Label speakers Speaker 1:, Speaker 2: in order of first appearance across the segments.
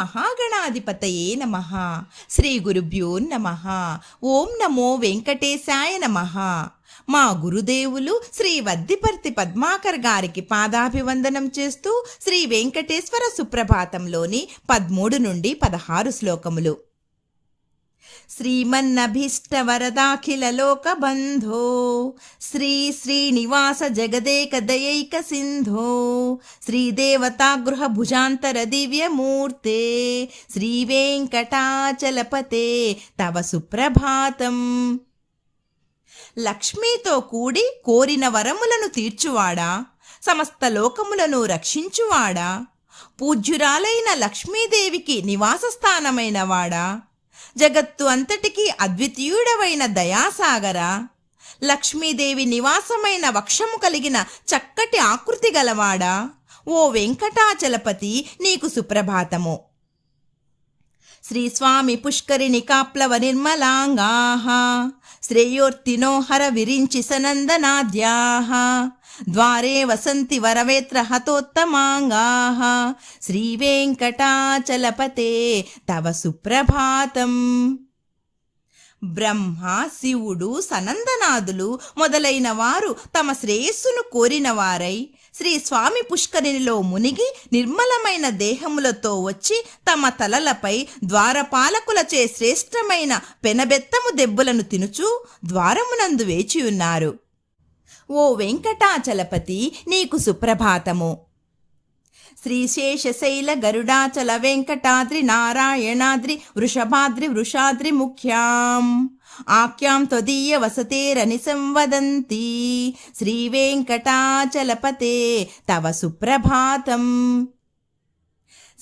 Speaker 1: మహాగణాధిపతయే నమ. శ్రీ గురుభ్యో నమ. ఓం నమో వెంకటేశాయ నమ. మా గురుదేవులు శ్రీ వద్దిపర్తి పద్మాకర్ గారికి పాదాభివందనం చేస్తూ శ్రీ వెంకటేశ్వర సుప్రభాతంలోని పదమూడు నుండి పదహారు శ్లోకములు. శ్రీమన్నభీష్ట వరదాఖిలలోక బంధో శ్రీ శ్రీనివాస జగదేక దయైక సింధో శ్రీదేవతాగృహ భుజాంతర దివ్యమూర్తే శ్రీ వెంకటాచలపతే తవ సుప్రభాతం లక్ష్మీతో కూడి కోరిన వరములను తీర్చువాడా? సమస్త లోకములను రక్షించువాడా? పూజ్యురాలైన లక్ష్మీదేవికి నివాసస్థానమైనవాడా? వాడా జగత్తు అంతటికీ అద్వితీయుడవైన దయాసాగరా. లక్ష్మీదేవి నివాసమైన వక్షము కలిగిన చక్కటి ఆకృతి గలవాడా. ఓ వెంకటాచలపతి నీకు సుప్రభాతము. శ్రీస్వామి పుష్కరిణి కాప్లవ నిర్మలాంగా శ్రేయోర్తినోహర విరించి సనందనాద్యా ద్వారే వసంతి వరవేత్ర హతోత్తమాంగాః. శ్రీవేంకటాచలపతే తవ సుప్రభాతం. బ్రహ్మ శివుడు సనందనాథులు మొదలైన వారు తమ శ్రేయస్సును కోరిన వారై శ్రీ స్వామి పుష్కరిణిలో మునిగి నిర్మలమైన దేహములతో వచ్చి తమ తలలపై ద్వారపాలకులచే శ్రేష్టమైన పెనబెత్తము దెబ్బలను తినుచూ ద్వారమునందు వేచియున్నారు ఓ వెంకటాచలపతి నీకు సుప్రభాతము. శ్రీశేషశైల గరుడాచల వెంకటాద్రి నారాయణాద్రి వృషభాద్రి వృషాద్రి ముఖ్యాం. ఆఖ్యాం త్వదీయ వసతేరని సంవదంతి. శ్రీవేంకటాచలపతే తవ సుప్రభాతం.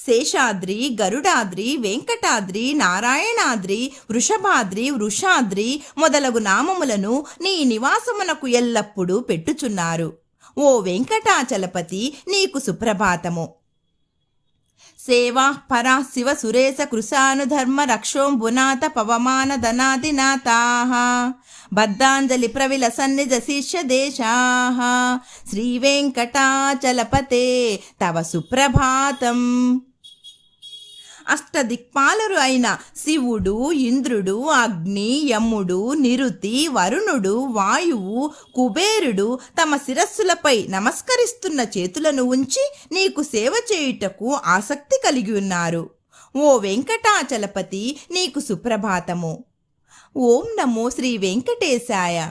Speaker 1: శేషాద్రి గరుడాద్రి వెంకటాద్రి నారాయణాద్రి వృషభాద్రి వృషాద్రి మొదలగు నామములను నీ నివాసమునకు ఎల్లప్పుడూ పెట్టుచున్నారు. ఓ వెంకటాచలపతి నీకు సుప్రభాతము. సేవా పరా శివ సురేశ కృశానుధర్మ రక్షోంబునాథ పవమాన ధనాదినాథాః బద్ధాంజలి ప్రవిల సన్నిజ శిష్య దేశాః శ్రీవేంకటాచలపతే తవ సుప్రభాతం. అష్టదిక్పాలరు అయిన శివుడు ఇంద్రుడు అగ్ని యముడు నిరుతి వరుణుడు వాయువు కుబేరుడు తమ శిరస్సులపై నమస్కరిస్తున్న చేతులను ఉంచి నీకు సేవ చేయుటకు ఆసక్తి కలిగి ఉన్నారు. ఓ వెంకటాచలపతి నీకు సుప్రభాతము. ఓం నమో శ్రీ వెంకటేశాయ.